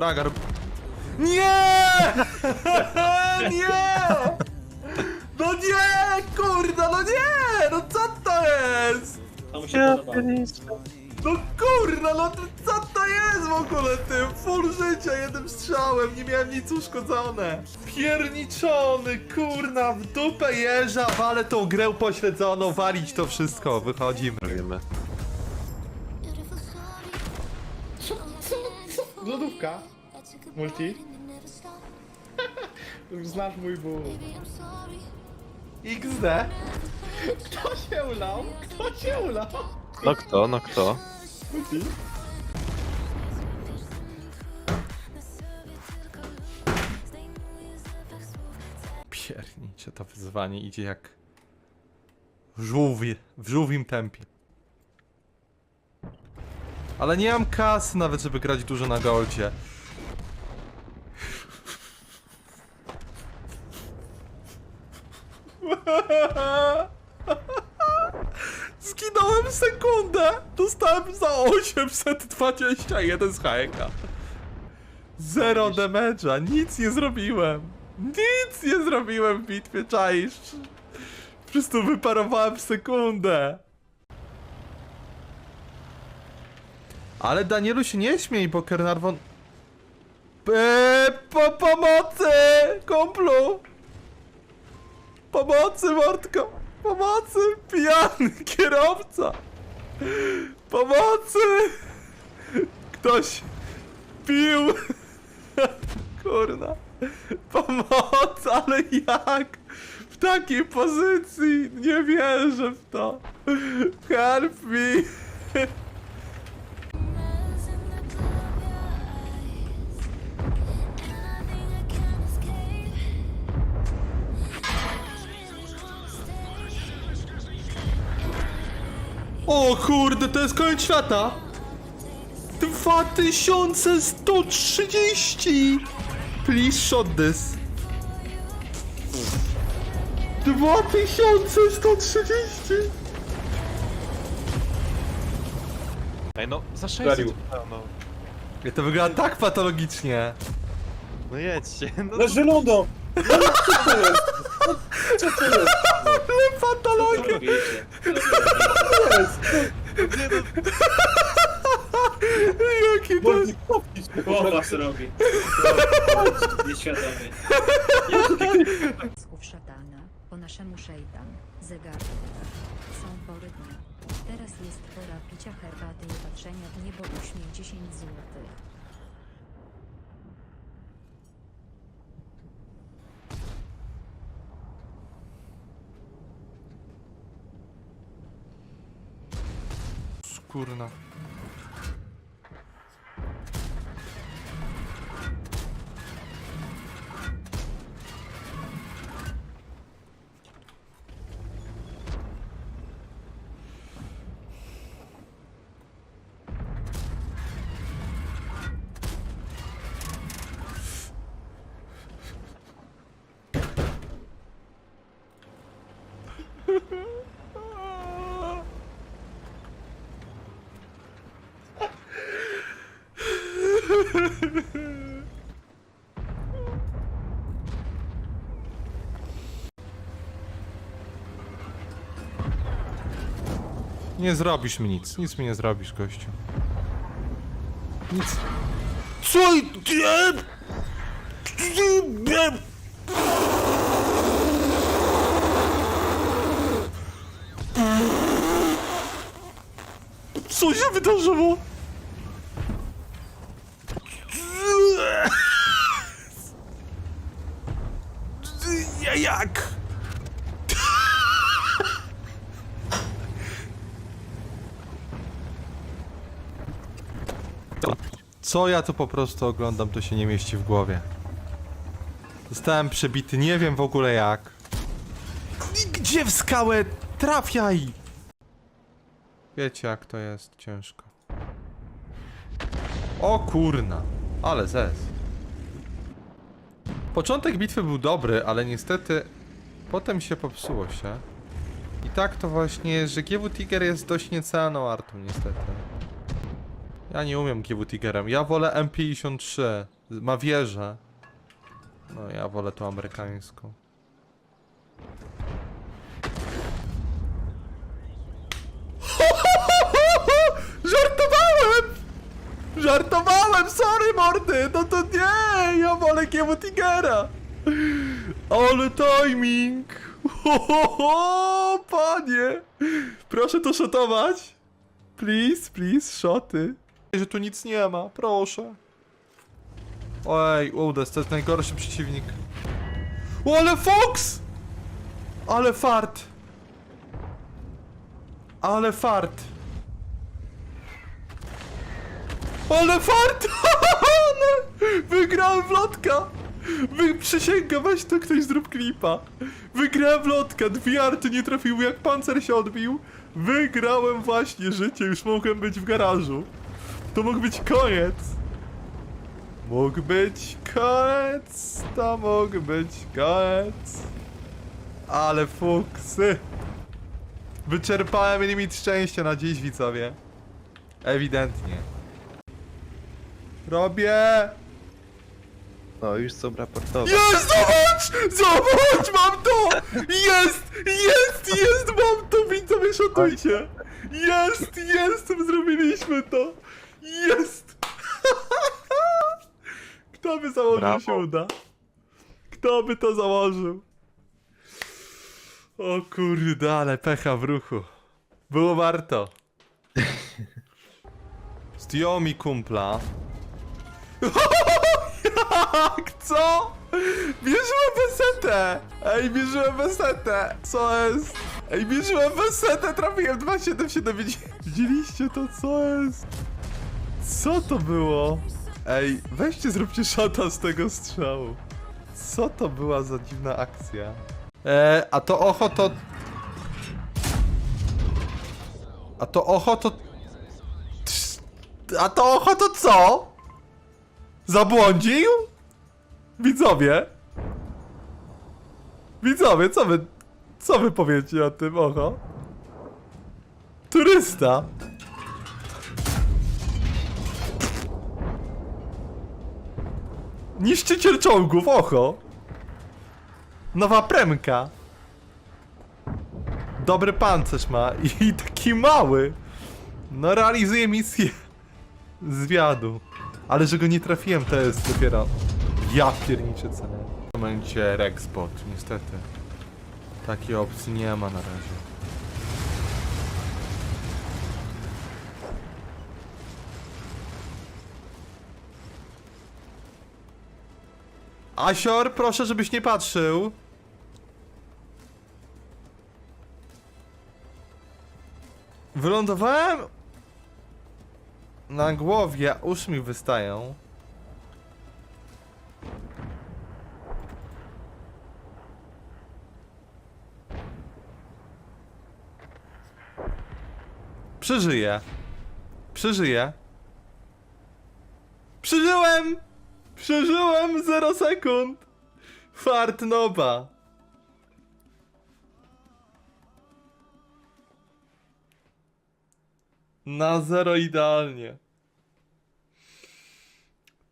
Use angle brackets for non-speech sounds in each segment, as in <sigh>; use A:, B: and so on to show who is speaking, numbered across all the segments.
A: fraga rob... Nie! <laughs> nie! No nie! Kurda, no nie! No co to jest?
B: To mu się podoba.
A: No kurna, no to co to jest w ogóle tym? Full życia jednym strzałem, nie miałem nic uszkodzone. Pierniczony, kurna, w dupę jeża, walę tą grę pośledzoną, walić to wszystko, wychodzimy. Robimy.
C: Lodówka. Multi. Znasz mój ból.
A: XD.
C: Kto się ulał? Kto się ulał?
D: No kto, no kto?
C: Multi.
A: Piernicze, to wyzwanie idzie jak w żółwie, w żółwim tempie. Ale nie mam kasy nawet, żeby grać dużo na goldzie. <laughs> Zginąłem sekundę! Dostałem za 821 z hajka. Zero damage'a, nic nie zrobiłem. Nic nie zrobiłem w bitwie, czaisz? Po prostu wyparowałem w sekundę. Ale Danielu się nie śmiej, bo Kernarwon... Eee, po pomocy! Komplu! Pomocy, Mordko! Pomocy! Pijany kierowca! Pomocy! Ktoś pił! <laughs> Kurna. Pomoc, ale jak? W takiej pozycji? Nie wierzę w to. Help me. Jest koniec świata. 2130! Please shot this. 2130!
D: Ej no, za 600
C: Zarił.
D: no.
A: I to wygląda tak patologicznie.
D: No jedźcie, no
B: No żeludą! No co to jest? No, Co to jest? <laughs> Robicie? <laughs>
A: Jaki to
C: się.
B: Głowa co robi. Nieświadomy.
E: Słów szatana, po naszemu szejtan, zegarek. Są pory dnia. Teraz jest pora picia herbaty i patrzenia w niebo uśmiech 10 złotych.
A: Kurna. Nie zrobisz mi nic. Nic mi nie zrobisz, gościu. Nic. Co? Co się wydarzyło? Ja jak? Co ja tu po prostu oglądam, to się nie mieści w głowie. Zostałem przebity, nie wiem w ogóle jak. Gdzie w skałę? Trafiaj! Wiecie jak to jest ciężko. O kurna, ale zes. Początek bitwy był dobry, ale niestety potem się popsuło się. I tak to właśnie jest, że GW Tiger jest dość niecenną artą niestety. Ja nie umiem GW Tigerem. Ja wolę M53. Ma wieżę. No ja wolę tą amerykańską. <laughs> Żartowałem! Żartowałem, sorry mordy! No to nie! Ja wolę GW Tigera! Ale timing! Ho, <laughs> panie! Proszę to szotować! Please, please, szoty. Że tu nic nie ma, proszę. Oj, Udes, to jest najgorszy przeciwnik. O, ale Fox! Ale fart! Ale fart! Ale fart! <laughs> Wygrałem w lotka! Wy, przysięgam, weź to ktoś zrób klipa. Wygrałem w lotka, dwie arty nie trafiły jak pancer się odbił. Wygrałem właśnie życie, już mogłem być w garażu. To mógł być koniec. Mógł być koniec, to mógł być koniec. Ale fuksy. Wyczerpałem limit szczęścia na dziś, widzowie. Ewidentnie. Robię!
D: No już są raportowe.
A: Jest, zobacz! Zobacz, mam to! Jest! Jest, jest, mam to! Widzowie, szotujcie! Jest, jest! Zrobiliśmy to! Jest! <laughs> Kto by założył,
D: Brawo.
A: się uda? Kto by to założył? O kurde, ale pecha w ruchu. Było warto. <laughs> Zdjął mi kumpla. <laughs> Jak, co? Bierzemy besetę! Ej, bierzemy besetę! Co jest? Ej, bierzemy besetę, trafiłem 2779. Widzieliście to, co jest? Co to było? Ej, weźcie, zróbcie szota z tego strzału. Co to była za dziwna akcja? Eee, a to ocho to... A to ocho to... A to ocho to co? Zabłądził? Widzowie? Widzowie, co wy... Co wy powiecie o tym, oho? Turysta. Niszczyciel czołgów, oho. Nowa premka. Dobry pancerz ma <laughs> i, taki mały. No realizuje misję <laughs> zwiadu. Ale że go nie trafiłem, to jest dopiero... Ja pierniczę cenę. W momencie Rexbot, niestety. Takiej opcji nie ma na razie. Asior, proszę, żebyś nie patrzył. Wylądowałem na głowie, a uszy mi wystają. Przeżyję. Przeżyję. Przeżyłem! Przeżyłem 0 sekund! Fart noba. Na zero idealnie.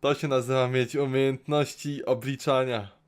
A: To się nazywa mieć umiejętności obliczania.